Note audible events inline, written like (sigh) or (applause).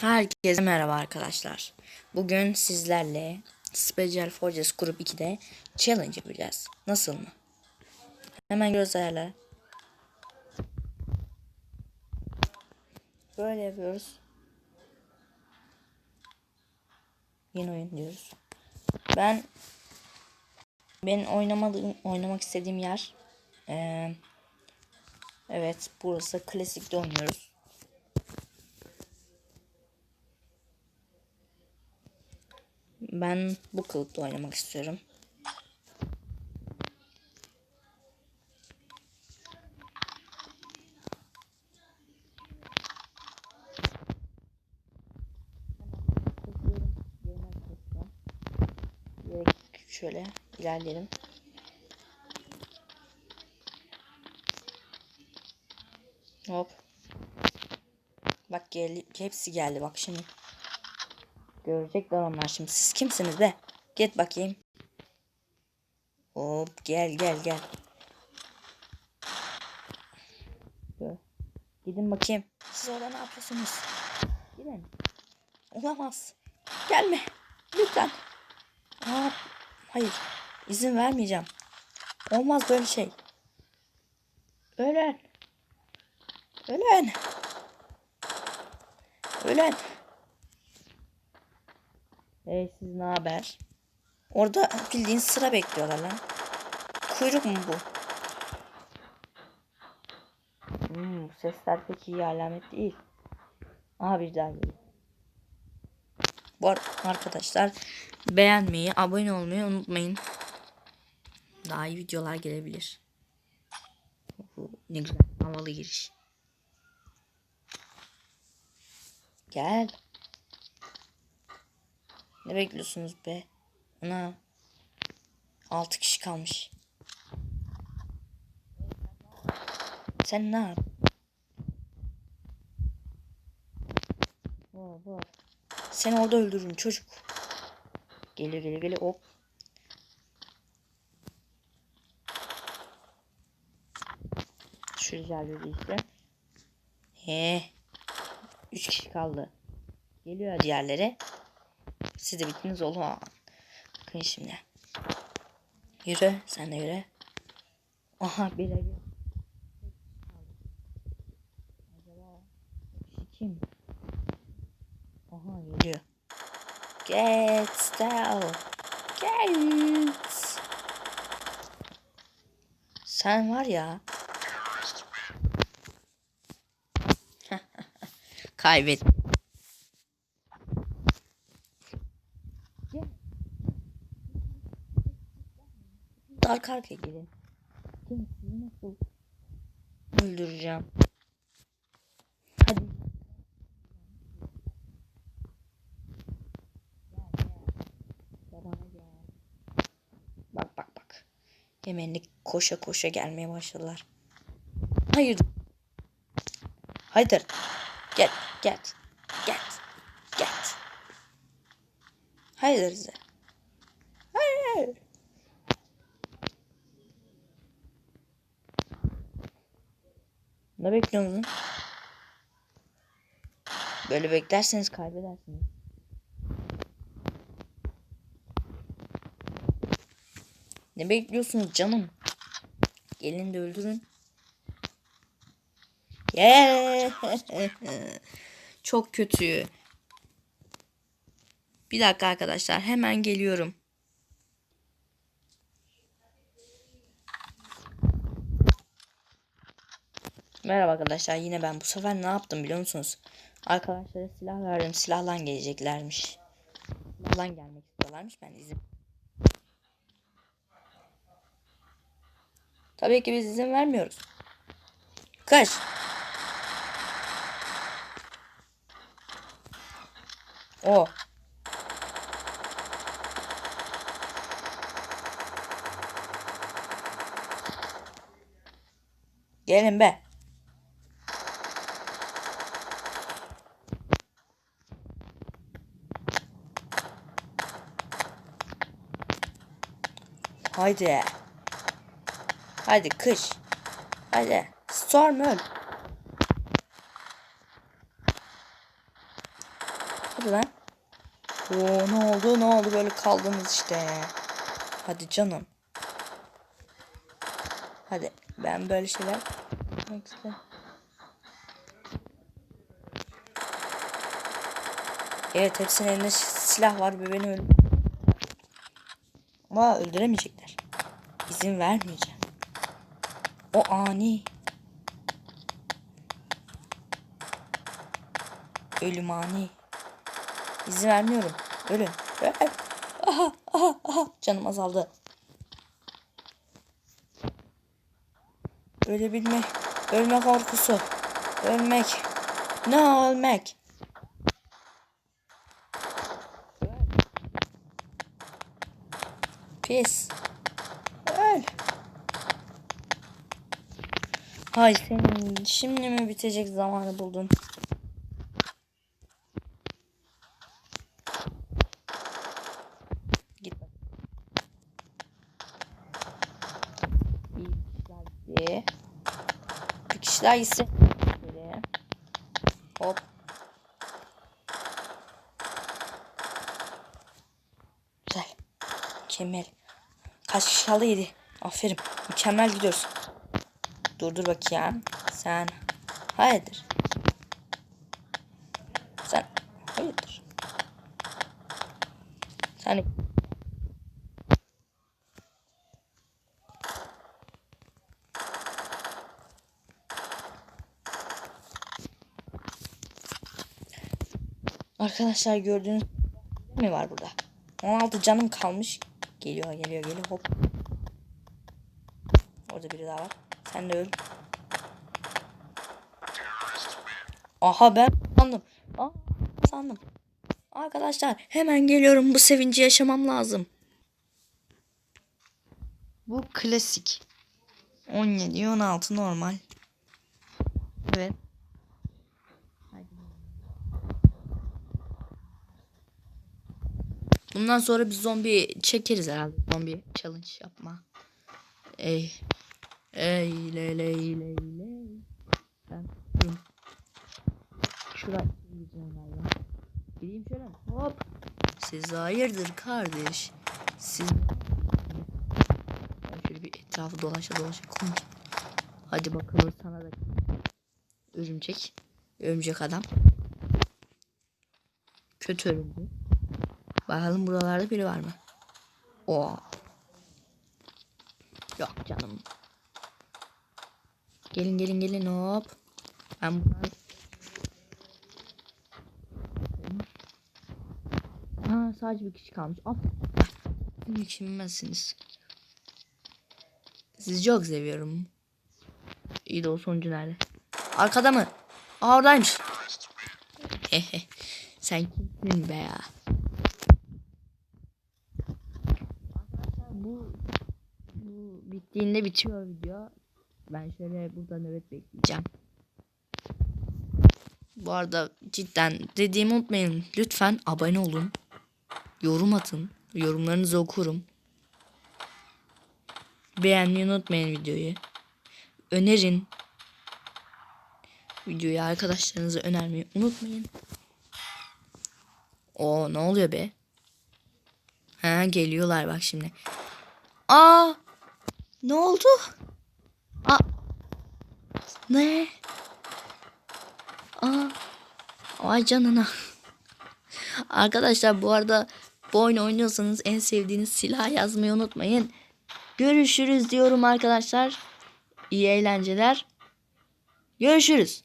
Herkese merhaba arkadaşlar. Bugün sizlerle Special Forces Grup 2'de challenge yapacağız. Nasıl mı? Hemen göz ayarla. Böyle yapıyoruz. Yeni oyun diyoruz. Ben ben oynamadığım oynamak istediğim yer eee, evet burası klasikte oynuyoruz. Ben bu kılıkta oynamak istiyorum. Şöyle ilerleyelim. Hop. Bak geldi, hepsi geldi bak şimdi. Görecekler onlar şimdi. Siz kimsiniz be? Git bakayım. Hop gel gel gel. Gidin bakayım. Siz orada ne yapıyorsunuz? Gidin. Olamaz. Gelme. Lütfen. Aa, hayır. İzin vermeyeceğim. Olmaz böyle şey. Ölen. Ölen. Ölen. Hey siz ne haber? Orada bildiğin sıra bekliyorlar lan. Kuyruk mu bu? Hmm, bu sesler pek iyi alamet değil. Aha bir daha geliyor. Bu arada arkadaşlar beğenmeyi, abone olmayı unutmayın. Daha iyi videolar gelebilir. Bu ne güzel havalı giriş. Gel. Ne bekliyorsunuz be? Ana. 6 kişi kalmış. Sen ne yap? Seni orada öldürürüm çocuk. Geliyor geliyor geliyor hop. Şu rica işte. He. 3 kişi kaldı. Geliyor diğerleri. Siz de bittiniz oğlum. Bakın şimdi. Yürü. Sen de yürü. Aha bir geliyor. Acaba kişi kim? Aha geliyor. Get down. Get. Sen var ya. (laughs) Kaybet. Arka arkaya gelin. Nasıl öldüreceğim? Hadi. Bak bak bak. Hemenlik koşa koşa gelmeye başladılar. Hayır. Hayır. Gel gel. Gel. Gel. Hayır Rıza. Hayır. Ne bekliyorsun? Böyle beklerseniz kaybedersiniz. Ne bekliyorsunuz canım? Gelin de öldürün. Yeah. (laughs) Çok kötü. Bir dakika arkadaşlar hemen geliyorum. Merhaba arkadaşlar yine ben bu sefer ne yaptım biliyor musunuz? Arkadaşlara silah verdim silahlan geleceklermiş. Silahlan gelmek istiyorlarmış ben izin. Tabii ki biz izin vermiyoruz. Kaç. O. Gelin be. Haydi. Haydi kış. Haydi. Storm öl. Hadi lan. Oo ne oldu ne oldu böyle kaldınız işte. Hadi canım. Hadi ben böyle şeyler. Evet hepsinin elinde silah var ve beni öldür. Ama öldüremeyecekler. İzin vermeyeceğim. O ani. Ölüm ani. İzin vermiyorum. Ölün. Öl. (laughs) Aha, aha, aha. Canım azaldı. Ölebilmek. Ölme korkusu. Ölmek. Ne ölmek? Pis. Öl. Hay senin şimdi mi bitecek zamanı buldun? Git. Bir. Bir kişiler gitsin. Hop. Güzel. Mükemmel. Kaç kişi kaldı? 7. Aferin. Mükemmel gidiyorsun. Dur dur bakayım. Sen. Hayırdır? Sen. Hayırdır? Sen. Arkadaşlar gördüğünüz mi var burada? 16 canım kalmış. Geliyor geliyor geliyor hop. Orada biri daha var. Sen de öl. Aha ben sandım. Aa, sandım. Arkadaşlar hemen geliyorum. Bu sevinci yaşamam lazım. Bu klasik. 17 16 normal. Evet. Bundan sonra biz zombi çekeriz herhalde. Zombi challenge yapma. Ey. Ey ley ley ley ley. Ben gideyim. Şuraya gideceğim galiba. Gideyim şöyle. Hop. Siz hayırdır kardeş. Siz ben şöyle bir etrafı dolaşa dolaşa konuşayım. Hadi bakalım sana da örümcek. Örümcek adam. Kötü örümcek. Bakalım buralarda biri var mı? O. Yok canım. Gelin gelin gelin hop. Ben buradan... Ha sadece bir kişi kalmış. Hop. Mükemmelsiniz. Sizi çok seviyorum. İyi de o sonucu nerede? Arkada mı? Aa oradaymış. (laughs) Sen kimsin be ya? bu, bu bittiğinde bitiyor video. Ben şöyle burada nöbet bekleyeceğim. Bu arada cidden dediğimi unutmayın. Lütfen abone olun. Yorum atın. Yorumlarınızı okurum. Beğenmeyi unutmayın videoyu. Önerin. Videoyu arkadaşlarınıza önermeyi unutmayın. O ne oluyor be? Ha geliyorlar bak şimdi. Aa! Ne oldu? Aa! Ne? Aa! Ay canına. Arkadaşlar bu arada bu oyunu oynuyorsanız en sevdiğiniz silah yazmayı unutmayın. Görüşürüz diyorum arkadaşlar. İyi eğlenceler. Görüşürüz.